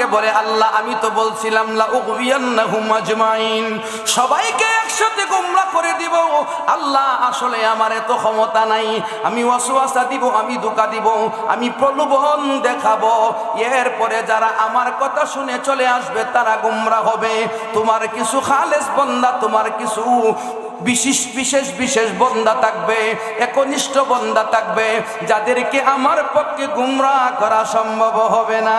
আমাকে বলে, আল্লাহ, আমি তো বলছিলাম সবাইকে একসাথে গোমরা করে দিব। আল্লাহ, আসলে আমার এত ক্ষমতা নাই। আমি ওয়াসওয়াসা দিব, আমি ধোকা দিব, আমি প্রলোভন দেখাবো। এরপরে যারা আমার কথা শুনে চলে আসবে, তারা গোমরা হবে। তোমার কিছু খালেস বন্দা, তোমার কিছু বিশেষ বিশেষ বিশেষ বন্দা থাকবে, একনিষ্ঠ বন্দা থাকবে। যাদেরকে আমার পক্ষে গুমরা করা সম্ভব হবে না।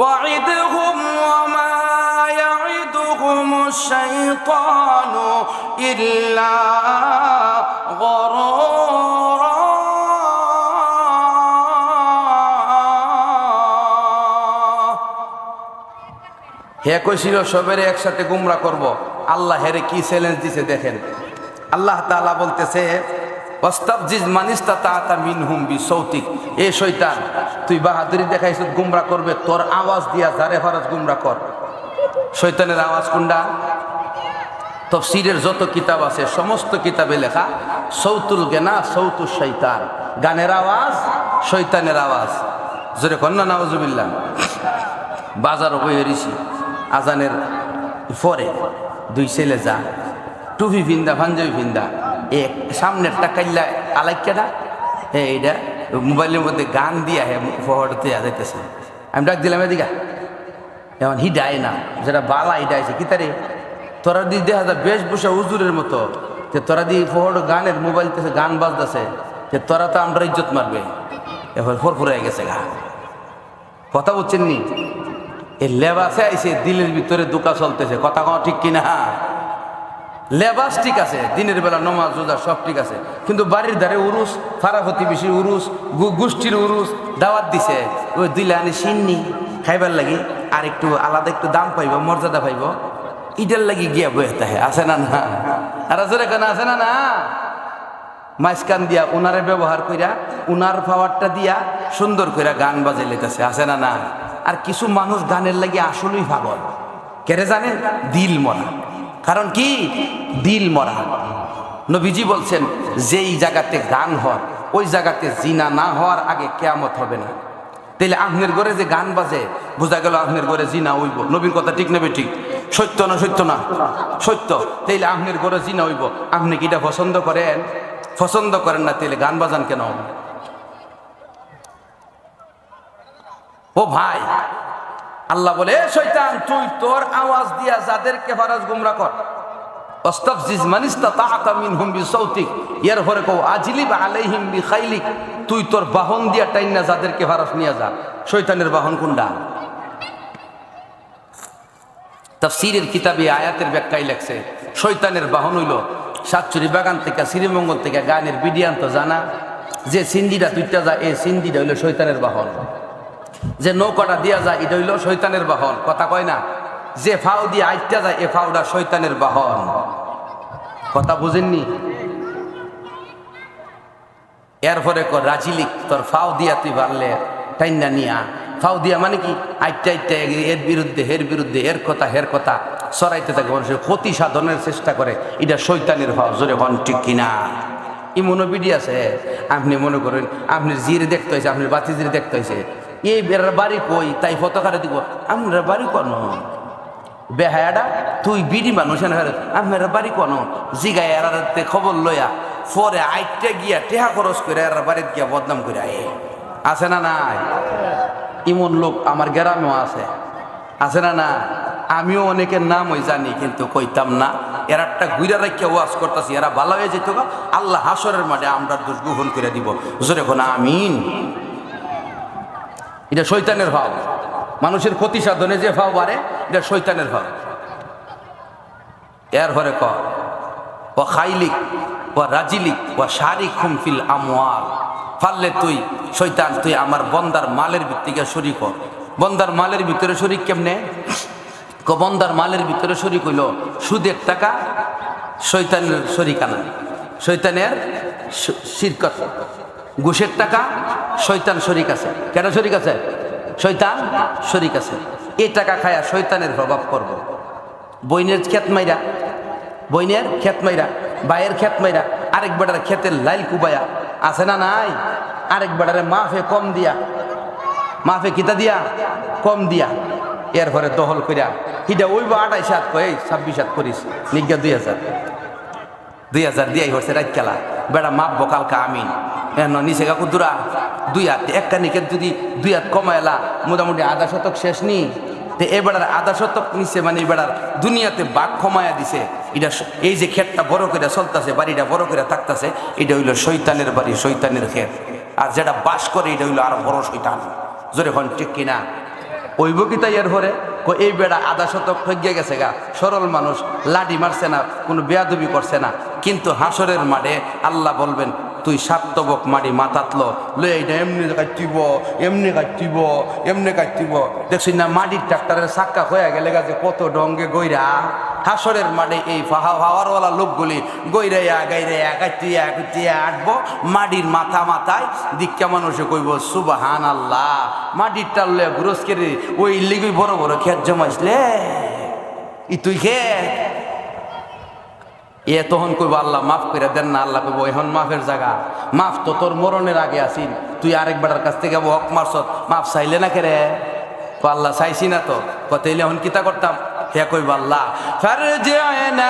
وعدهم وما يعدهم الشيطان إلا غرورا হে কইছিল সবের একসাথে গুমরা করব আল্লাহ হেরে কি চ্যালেঞ্জ দিছে দেখেন আল্লাহ তাআলা বলতেছে ওয়াস্তাফজিজ মানিস্তা তাআতা মিনহুম বিসৌতিক এ শয়তান তুই বাহাদুরি দেখাইছ গুমরা করবে, তোর আওয়াজ দিয়া জারে ফারাজ গুমরা কর। শৈতানের আওয়াজ কোনটা? তফসিরের যত কিতাব আছে, সমস্ত কিতাবে লেখা, সৌতুল গেনা, সৌতুল শৈতান গানের আওয়াজ শৈতানের আওয়াজ। জোরে কন্যা নওয়াজুবিল্লাহ বাজার রিসি আজানের পরে দুই ছেলে যা, টুপি ভিন্দা পাঞ্জাবি ভিন্দা এক সামনের টাকাইল্লা আলাইকাটা হ্যাঁ এইটা মোবাইলের মধ্যে গান দিয়া হ্যাঁ ফহরতে যাইতেছে। আমি ডাক দিলাম, এদিকে এখন হিডায় না, যেটা বালা হিডাইছে কি তারে? তোরা দিয়ে দেখা যায় বেশ বসে উজুরের মতো, যে তোরা দিয়ে ফহর গানের মোবাইল গান বাজতেছে, যে তোরা তো আমরা ইজ্জত মারবে। এবার ফরফরে গেছে গা। কথা বলছেন নি? এই লেবাসে আইসে দিলের ভিতরে দোকা চলতেছে, কথা কওয়া ঠিক কিনা? লেবাস ঠিক আছে, দিনের বেলা নমাজ, রোজা সব ঠিক আছে। কিন্তু বাড়ির ধারে উরুস ফারা প্রতিবেশী উরুস গোষ্ঠীর উরুস, দাওয়াত দিছে। ওই দিলে আনি সিন্নি, খাইবার লাগি আর একটু আলাদা একটু দাম পাইব, মর্যাদা পাইব। ইটার লাগি গিয়া বয়ে তাহে আছে না না? আর আসলে কেন, আছে না না? মাইসকান দিয়া উনারে ব্যবহার কইরা, উনার পাওয়ারটা দিয়া সুন্দর কইরা গান বাজে লেতেছে আছে না না? আর কিছু মানুষ গানের লাগি আসলেই পাগল। কেরে জানে? দিল মরা। কারণ কি? দিল মরা। নবীজি বলছেন, যেই জায়গাতে গান হয়, ওই জায়গাতে জিনা না হওয়ার আগে কেয়ামত হবে না। তাইলে আহমের ঘরে যে গান বাজে, বোঝা গেল আহমের ঘরে জিনা হইব। নবীর কথা ঠিক নেবে ঠিক? সত্য না সত্য না? সত্য। তাইলে আহমের ঘরে জিনা হইব। আপনি কি এটা পছন্দ করেন? পছন্দ করেন না, তাইলে গান বাজান কেন? ও ভাই আল্লাহ বলে, "এ শয়তান, তুই তোর আওয়াজ দিয়া যাদেরকে ফারাজ গুমরা কর। তুই বাহন দিয়া যা। শয়তানের বাহন আয়াতের ব্যাখ্যায় লেখছে, শয়তানের বাহন হইল সাতচুরি বাগান থেকে, শ্রীমঙ্গল থেকে গানের বিডিয়ান তো জানা। যে সিন্দিটা তুইটা যা এই সিন্দিটা হইল শৈতানের বাহন। যে নৌকাটা দিয়া যায়, এটা হইল শৈতানের বাহন। কথা কয় না? যে ফাউ দিয়ে আইটা যায়, এ ফাউটা শৈতানের বাহন। কথা বুঝেননি? এরপরে কর রাজিলিক তোর ফাউ দিয়া তুই পারলে টাইনা নিয়া। ফাউ দিয়া মানে কি? আইটা আইটা এর বিরুদ্ধে, হের বিরুদ্ধে এর কথা, হের কথা সরাইতে থাকে। মানুষের ক্ষতি সাধনের চেষ্টা করে, এটা শৈতানের ফাউ। জোরে হন, ঠিক কিনা ইমনোবিডি আছে। আপনি মনে করেন, আপনি জিরে দেখতে হয়েছে আপনি বাতি জিরে দেখতে হয়েছে এই বেড়ার বাড়ি কই? তাই ফতকারে দিব। আপনার বাড়ি কোন? বেহায়াডা, তুই বিডি মানুষ আপনার বাড়ি কোন? জিগায় এরাতে খবর লইয়া, পরে আইটটা গিয়া টেহা খরচ করে এর বাড়িতে গিয়া বদনাম করে আয়ে। আছে না নাই? ইমন লোক আমার গ্রামেও আছে। আছে না না আমিও অনেকের নাম ওই জানি, কিন্তু কইতাম না। এরা একটা গুইরা রাখিয়া ওয়াজ করতেছি, এরা ভালো হয়ে যেত আল্লাহ হাসরের মাঠে আমরা দোষ গোপন করে দিব। জোরে কোন আমিন। এটা শৈতানের ভাব। মানুষের ক্ষতি সাধনে যে ভাব বাড়ে, এটা শৈতানের ভাব। এর ঘরে ক ও খাইলিক ও রাজিলিক ও শারিক হুমফিল আমওয়াল। পারলে তুই শৈতান তুই আমার বন্দার মালের ভিত্তিকে শরিক হ। বন্দার মালের ভিতরে শরিক কেমনে? বন্দার মালের ভিতরে শরিক হইল সুদের টাকা শৈতানের শরিকানা। শৈতানের শিরকত। ঘুষের টাকা শৈতান শরিক আছে। কেন শরিক আছে? শৈতান শরিক আছে। এই টাকা খায়া শৈতানের প্রভাব করব। বইনের খেত মাইরা, বইনের খেত মাইরা বাইয়ের খেত মাইরা, আরেক বেটার খেতের লাইল কুবায়া, আছে না নাই? আরেক বেটারে মাফে কম দিয়া, মাফে কিতা দিয়া? কম দিয়া। এরপরে দহল কইরা হিটা ওইব আঠাইশ হাত কই ছাব্বিশ হাত করিস, নিজ্ঞা দুই হাজার। দুই হাজার দিয়াই হচ্ছে রাত খেলা। বেড়া মাপ বকালকা আমিন। এন নিচে গা কুদুরা, দুই হাত একটা নিকে যদি দুই হাত কমাইলা, মোটামুটি আধা শতক শেষ নি। তে এ বেড়ার আধা শতক নিচে মানে বেড়ার দুনিয়াতে বাঘ কমায়া দিছে। এটা এই যে ক্ষেতটা বড় করে চলতেছে, বাড়িটা বড় করে থাকতেছে, এটা হইল শৈতানের বাড়ি শৈতানের ক্ষেত। আর যেটা বাস করে, এটা হইল আরও বড় শৈতান জোরে হন, ঠিক কিনা? ওইব কি তাই এর হরে এই বেড়া আধা শতক ঠগিয়ে গেছে গা। সরল মানুষ লাডি মারছে না, কোনো বেয়াদুবি করছে না। কিন্তু হাসরের মাঠে আল্লাহ বলবেন, তুই সাপ্তবক মাটি মাতাতলো। লই এমনি কাটিব এমনি কাটিব এমনি কাটিব দেখছি না, মাটির ট্রাক্টরের সাক্কা হয়ে গেলে গেছে কত ডঙ্গে গইরা। হাসরের মাঠে এই ফাহা হাওয়ারওয়ালা লোকগুলি গৈরাইয়া গাইরাইয়া, কাটিয়া, কুটিয়া আটবো, মাটির মাথা মাথায় দীক্ষা মানুষে কইব সুবাহান আল্লাহ মাটির টাললে গুরস্কের ওই লিগুই বড় বড় খেত জমাইছলে ই তুই খেত এ তখন কইব, আল্লাহ মাফ করে দেন না, আল্লাহ কইব, এখন মাফের জায়গা। মাফ তো তোর মরণের আগে আসিন তুই আরেক বেটার কাছ থেকে হক মারছত, মাফ চাইলে না কেরে? আল্লাহ চাইছি না তো। কত এখন কিতা করতাম? হে কইব আল্লাহ দুনিয়া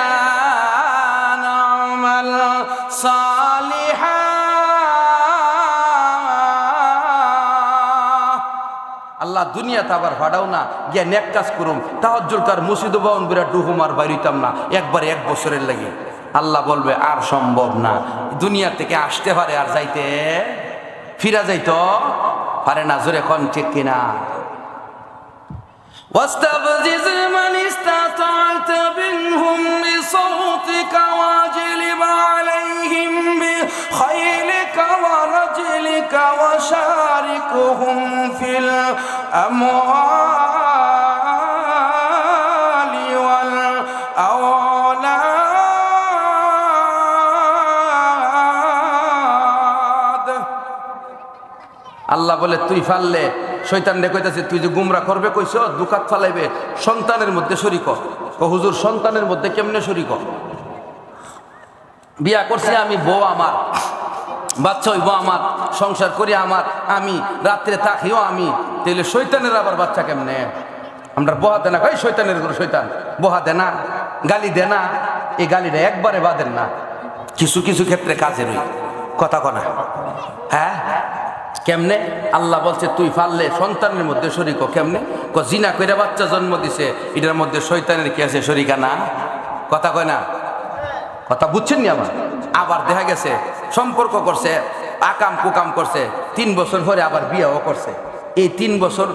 তো সালিহা। আল্লাহ দুনিয়াতে আবার ভাড়াও না, গিয়া নেক কাজ করুম তাহজুল কার মুসিদ বাউন বিরা ডুহুমার বাড়িতাম না, একবার এক বছরের লাগে। আল্লাহ বলবে, আর সম্ভব না, দুনিয়া থেকে আসতে পারে আর যাইতে। ফিরা যাইত? পারে না, জোরে কন ঠিক কিনা। ওয়াস্তাবজিজ وشاركهم في الأموال والأولاد আল্লাহ বলে তুই ফাললে শৈতান রে কইতাছে তুই যে গুমরা করবে কইছ দুকাত ফালাইবে সন্তানের মধ্যে শরিক ও হুজুর সন্তানের মধ্যে কেমনে শরিক বিয়া করছি আমি বউ আমার বাচ্চা হইব আমার, সংসার করি আমার, আমি, রাত্রে থাকিও আমি। তাহলে শৈতানের আবার বাচ্চা কেমনে? আমরা বহা দেনা কই? শৈতানের করে শৈতান বহা দেনা, গালি দেনা, এই গালিটা একবারে বাদেন না। কিছু কিছু ক্ষেত্রে কাজের রই কথা কনা। হ্যাঁ? কেমনে? আল্লাহ বলছে, তুই ফাললে সন্তানের মধ্যে শরিক কেমনে? ক জিনা কইরা বাচ্চা জন্ম দিছে, এটার মধ্যে শৈতানের কি আছে শরিকা না কথা কয় না? কথা বুঝছেন নি আবার? আবার দেখা গেছে, সম্পর্ক করছে, আকাম কুকাম করছে, তিন বছর পরে আবার বিয়াও করছে। এই তিন বছর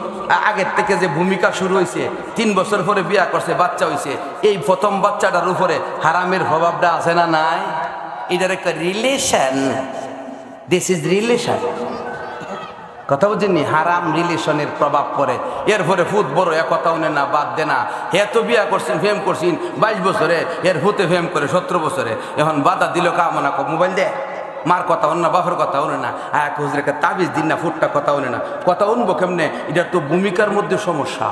আগের থেকে যে ভূমিকা শুরু হয়েছে তিন বছর পরে বিয়া করছে, বাচ্চা হয়েছে এই প্রথম বাচ্চাটার উপরে হারামের প্রভাবটা আছে না নাই? এটার একটা রিলেশন দিস ইজ রিলেশন কথা বুঝছেননি হারাম রিলেশনের প্রভাব পড়ে। এরপরে ফুত বড় এক কথা উনে না, বাদ দে না। হে তো বিয়া করছেন ফেম করছেন, বাইশ বছরে, এর হুতে ফেম করে সতেরো বছরে। এখন বাধা দিল কামনা কো মোবাইল দে। মার কথা উন না, বাপের কথা উনে না। এক হুজরেকে তাবিজ দিন না, ফুটটা কথা উনে না। কথা উনবো কেমনে? এটা তো ভূমিকার মধ্যে সমস্যা।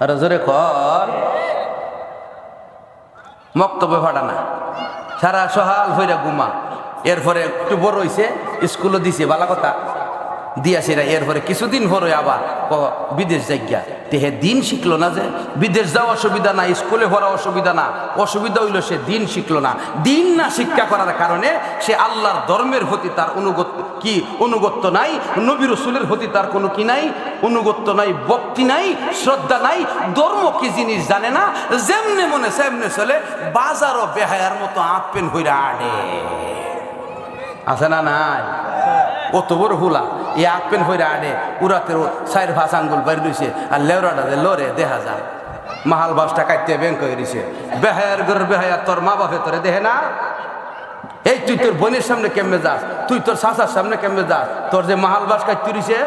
আরে জোরে কর। মক্তব্য না। সারা সহাল হইরা ঘুমা। এরপরে একটু বড় হইছে, স্কুলও দিছে, বালা কথা। দিয়াছে না এরপরে কিছুদিন পরে আবার বিদেশ যাইয়া তে হে দিন শিখলো না যে, বিদেশ যাওয়া অসুবিধা না, স্কুলে পড়া অসুবিধা না, অসুবিধা হইল সে দিন শিখলো না। দিন না শিক্ষা করার কারণে সে আল্লাহর ধর্মের প্রতি তার অনুগত, কি অনুগত্য নাই, নবী রসুলের প্রতি তার কোনো কি নাই, অনুগত্য নাই, ভক্তি নাই, শ্রদ্ধা নাই, ধর্ম কি জিনিস জানে না, যেমনে মনে সেমনে চলে, বাজারও বেহায়ার মতো আপেন হইরা আডে আছে না নাই? অত বড় হুলা। এ এই পেন হইরা আনে উড়াতে সাইড ভাস আঙ্গুল বাইর দিয়েছে আর লেওরাটা লরে দেখা যায়। মাহাল বাসটা কাটতে ব্যাংক হয়ে দিছে, বেহায়ার ঘর বেহায়া, তোর মা বাপে তোরে দেহে না? এই তুই তোর বোনের সামনে কেমনে যাস? তুই তোর শাসার সামনে কেমনে যাস? তোর যে মাহাল বাস কাটতে দিছে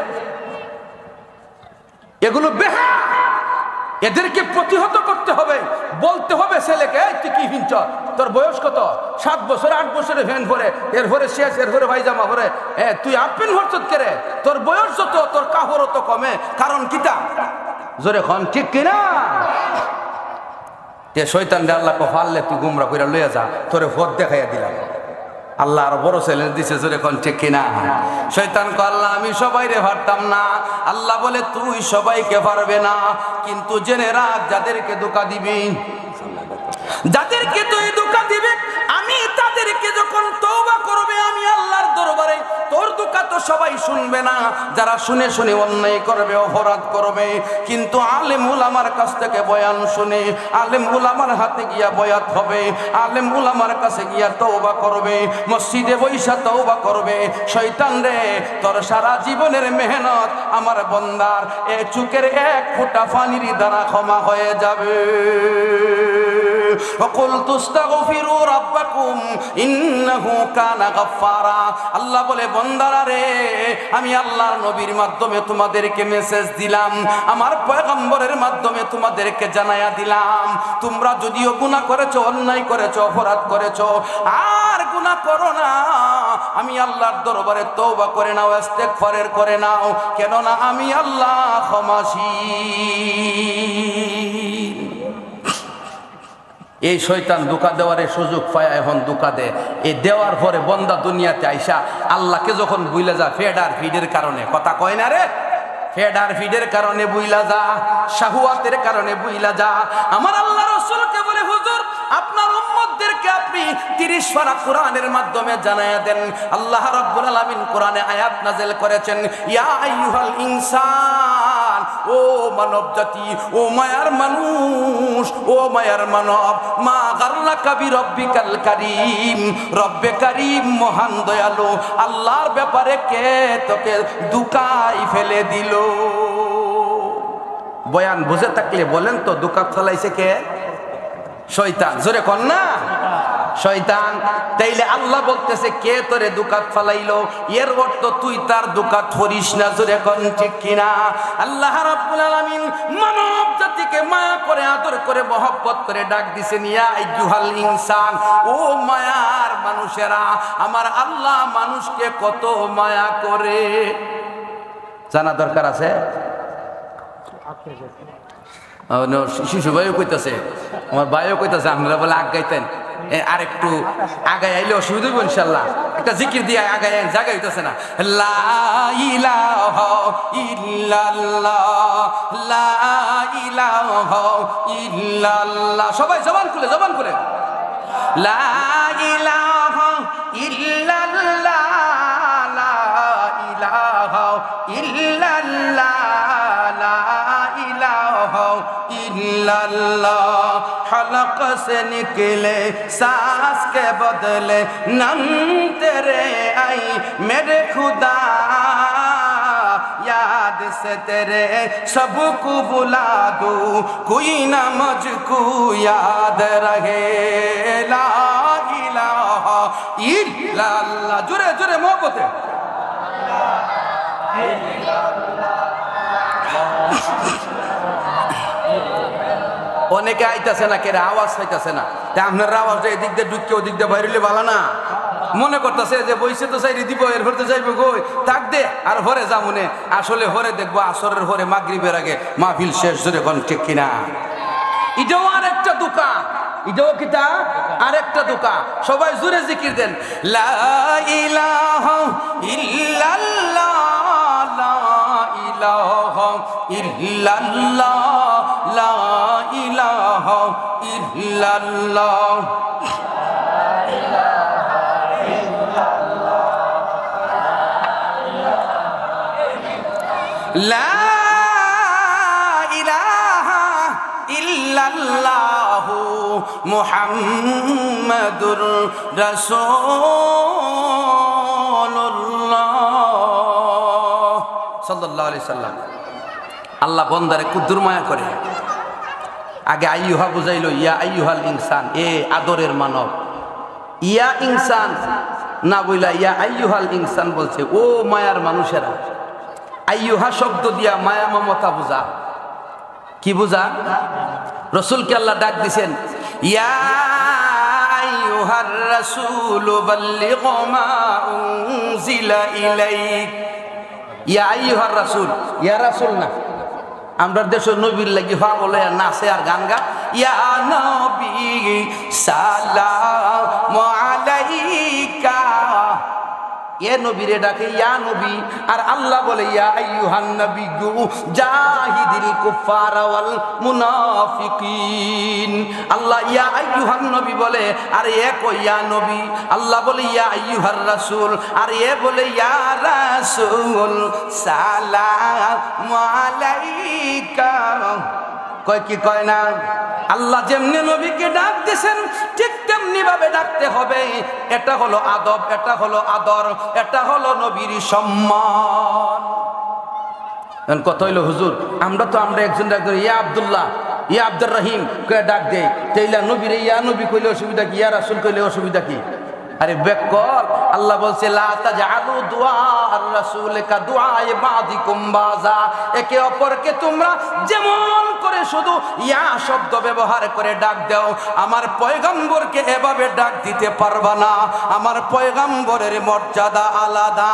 এগুলো বেহা এদেরকে প্রতিহত করতে হবে। বলতে হবে ছেলেকে, "এই, তুই কি হিঞ্চ তোর বয়স কত? সাত বছর, আট বছরে ভ্যান ভরে এর ভরে শেষ এর ভরে ভাইজামা ভরে। এ, তুই আপেন হরচত করে তোর বয়স যত, তোর কাহর তো কমে। কারণ কিতা জোরে খন ঠিক কিনা? তে শৈতান আল্লাহ ফাললে তুই গুমরা কইরা লইয়া যা, তোরে ভোট দেখাইয়া দিলাম। আল্লাহ আরও বড় চ্যালেঞ্জ দিছে, জোরে কোন ঠিক কিনা? শৈতান কো আল্লাহ, আমি সবাই রে পারতাম না। আল্লাহ বলে, তুই সবাইকে পারবে না। কিন্তু জেনে রাখ, যাদেরকে দোকা দিবি যাদেরকে তুই ধোকা দিবে, আমি তাদেরকে যখন তওবা করবে, আমি আল্লাহর দরবারে, তোর দুঃখা তো সবাই শুনবে না। যারা শুনে শুনে অন্যায় করবে, অপরাধ করবে, কিন্তু আলেমুল আমার কাছ থেকে বয়ান শুনে, আলেমুল আমার হাতে গিয়া বয়াত হবে, আলেমুল আমার কাছে গিয়া তওবা করবে, মসজিদে বৈশা তওবা করবে, শয়তান রে, তোর সারা জীবনের মেহনত আমার বন্দার, এ চুকের এক ফোঁটা পানির দ্বারা ক্ষমা হয়ে যাবে। وقلت استغفروا ربكم انه كان غفارا আল্লাহ বলে বন্দারা রে আমি আল্লাহর নবীর মাধ্যমে তোমাদেরকে মেসেজ দিলাম আমার পয়গম্বরের মাধ্যমে তোমাদেরকে জানায়া দিলাম তোমরা যদিও গুনাহ করেছো অন্যায় করেছো অপরাধ করেছো আর গুনাহ করো না আমি আল্লাহর দরবারে তওবা করে নাও ইস্তেগফারের করে নাও কেননা আমি আল্লাহ ক্ষমাশীল এই শয়তান দুকা দেওয়ার এই সুযোগ পায়, এখন দুকা দে। এই দেওয়ার পরে বন্দা দুনিয়াতে আইসা আল্লাহকে যখন বুইলে যা, ফেড আর ফিডের কারণে। কথা কয় না রে? ফেড আর ফিডের কারণে বুইলা যা, শাহুয়াতের কারণে বুইলা যা। আমার আল্লাহ রসুলকে বলে, হুজুর, আপনার উম্মতদেরকে আপনি তিরিশ পারা কোরআনের মাধ্যমে জানাইয়া দেন। আল্লাহ রাব্বুল আলামিন কোরআনে আয়াত নাজেল করেছেন, ইয়া আইয়ুহাল ইনসান ও মানব জাতি, ও মায়ার মানুষ, ও মায়ার মানব, মা গাল্লা কাবি রব্বিকাল কারিম। রব্বে কারিম, মহান দয়ালু, আল্লাহর ব্যাপারে কে তোকে দুকাই ফেলে দিল? বয়ান বুঝে থাকলে বলেন তো দুকা ফেলাইছে কে? শয়তান, জোরে কন না? শয়তান, তাইলে আল্লাহ বলতেছে, কে তোরে দুকাত ফালাইলো? এর অর্থ তুই তার দুকাত করিস না, জোরে কন ঠিক কিনা? আল্লাহ রাব্বুল আলামিন মানব জাতিকে মায়া করে, আদর করে, মহব্বত করে ডাক দিছে নিয়া আইয়ুহাল ইনসান, ও মায়ার মানুষেরা, আমার আল্লাহ মানুষকে কত মায়া করে? জানা দরকার আছে? শিশু ভাইও কইতাছে, আমার ভাইও কইতাছে আমরা বলে আগাইতেন আর একটু আগাই আইলে অসুবিধা হইব ইনশাল্লাহ একটা জিকির দিয়ে আগাই আইন জায়গা হইতাছে না। ইল্লাল্লাহ সবাই জবান খুলে জবান খুলে। লা से निकले सांस के बदले नम तेरे आई मेरे खुदा याद से तेरे सबको बुला दू कोई ना मुझको याद रहे ला इलाहा इल्लल्लाह जुरे जुरे मोहब्बते অনেকে আইতাছে না, কেরে আওয়াজ পাইতাছে না। তা আপনার আওয়াজটা এদিক দিয়ে ঢুকে ওদিক দিয়ে বাইরে ভালো না? মনে করতেছে যে বইসে তো চাই দিব এর ভরতে যাইব গই তাক দে, আর হরে যামুনে আসলে হরে দেখব, আসরের হরে মাগরিবের আগে মাহফিল শেষ ধরে কোন, ঠিক কিনা? এটাও আর একটা দোকান। এটাও কিতা আর একটা দোকান। সবাই জুড়ে জিকির দেন। লা ইলাহা ইল্লাল্লাহ, লা লা মুহাম্মাদুর রাসূলুল্লাহ। সাল্লাহ আলি সাল্লাম। আল্লাহ বন্দারে কুদ্দুর মায়া করে। আগে আইয়ুহা বুঝাইল, ইয়া আইয়ুহাল ইনসান, এ আদরের মানব। ইয়া ইনসান, না বইলা ইয়া আইয়ুহাল ইনসান বলছে, ও মায়ার মানুষেরা, আইয়ুহা শব্দ দিয়া মায়া মমতা বুঝা। কি বুঝা? রসুলকে আল্লাহ ডাক দিছেন, ইয়া ইয়া আইয়ুহার রাসূল, ইয়া রাসূল না। আমরা দেশ নবীর লাগি হা বলে নাচে আর গান গা। ইয়া নবী সালাম এ নবীরে ডাকে, ইয়া নবী। আর আল্লাহ বলে, ইয়া আইয়ুহান নবী জাহিদিল কুফার ওয়াল মুনাফিকিন। আল্লাহ, ইয়া আইয়ুহান নবী বলে, আর এ কই ইয়া নবী? আল্লাহ বলে, ইয়া আইয়ুহার রাসূল। আর এ বলে, ইয়া রাসূল সালাম আলাইকা। কয় কি কয় না? আল্লাহ যেমনি নবীকে ডাক দিয়েছেন, ঠিক তেমনি ভাবে ডাকতে হবে। এটা হলো আদব, এটা হলো আদর, এটা হলো নবীর সম্মান। কত হইল, হুজুর, আমরা তো আমরা একজন একজন, ইয়া আব্দুল্লাহ, ইয়া আব্দুর রহিম কে ডাক দেই। তেইলা নবীরে, ইয়া নবী কইলে অসুবিধা কি, ইয়া রাসূল কইলে অসুবিধা কি? আরে বেকল আল্লাহ বলছে, লা তাজআলু দুআ আর রাসূল কা দুআ বাদিকুম বাজা একে অপরকে তোমরা যেমন করে শুধু ইয়া শব্দ ব্যবহার করে ডাক দাও। আমার পয়গম্বরকে এভাবে ডাক দিতে পারবা না। আমার পয়গম্বরের মর্যাদা আলাদা।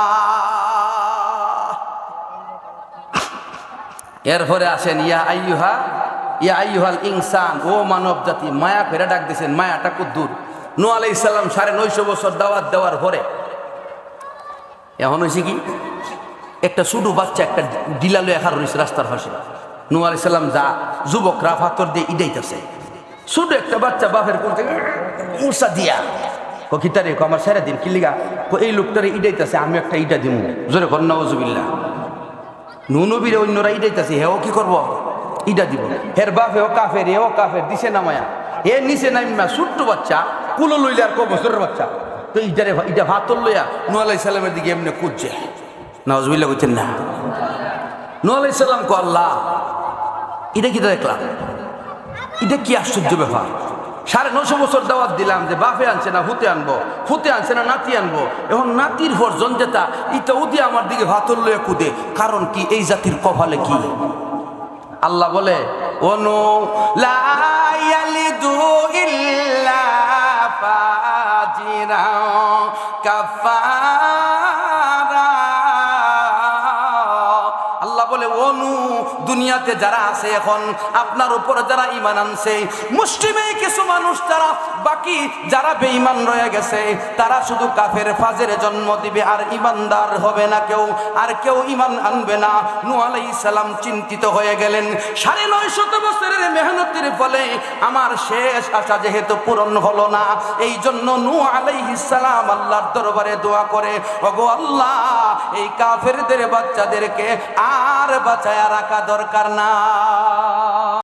এরপরে আসেন, ইয়া আইয়ুহা, ইয়া আইয়ুহাল ইনসান, ও মানব জাতি, মায়া ফেরে ডাক দিয়েছেন মায়াটা কুদ্দুর নু আলাই ইসলাম সাড়ে নয়শো বছর দাওয়াত দেওয়ার পরে, এখন হয়েছে কি, একটা ছোটো বাচ্চা একটা ডিলা লয়ে রয়েছে রাস্তার পাশে। নু আলাই সাল্লাম যা যুবকরা ফাতর দিয়ে ইডাইতেছে শুধু একটা বাচ্চা বাপের কোন থেকে উষা দিয়া কি তারে? কো আমার সারা দিন, কি কিলিগা কো এই লোকটারে ইডাইতেছে আমি একটা ইটা দিমু। জোরে কন্যা ওজুবিল্লা নুনবীরে অন্যরা ইডাইতেছে হেও কি করব? ইডা দিব। হের বাপ হেও কাফের এও কাফের, দিছে নামায়া এ নিচে নামিমা ছোট্ট বাচ্চা, কুলো লইলে আর ক বছরের বাচ্চা? তো ইটারে ইটা ভাতর লইয়া নু আলাই দিকে এমনি কুদছে। নজবিল্লা করছেন না। নু আলাই সাল্লাম কো আল্লাহ এটা কি দেখলাম? এটা কি আশ্চর্য ব্যাপার? সাড়ে নশো বছর দাওয়াত দিলাম যে বাপে আনছে না হুতে আনব হুতে আনছে না, নাতি আনব। এখন নাতির ভর্জন যেটা ইটা উদি আমার দিকে ভাতর লয়ে কুদে। কারণ কি এই জাতির কপালে কি? আল্লাহ বলে অনু লায়ালিদু ইল্লা ফাজিরা কাফারা বলে অনু দুনিয়াতে যারা আছে এখন, আপনার উপরে যারা ইমান আনছে, মুসলিমে কিছু মানুষ তারা বাকি যারা বেঈমান রয়ে গেছে, তারা শুধু কাফের ফাজের জন্ম দিবে, আর ইমানদার হবে না কেউ, আর কেউ ইমান আনবে না। নু আলাইহিস সালাম চিন্তিত হয়ে গেলেন। সাড়ে নয় শত বছরের মেহনতের ফলে আমার শেষ আশা যেহেতু পূরণ হলো না এই জন্য নু আলাইহিস সালাম আল্লাহর দরবারে দোয়া করে, ওগো আল্লাহ, এই কাফেরদের বাচ্চাদেরকে আর বাঁচায়া রাখা দরকার না।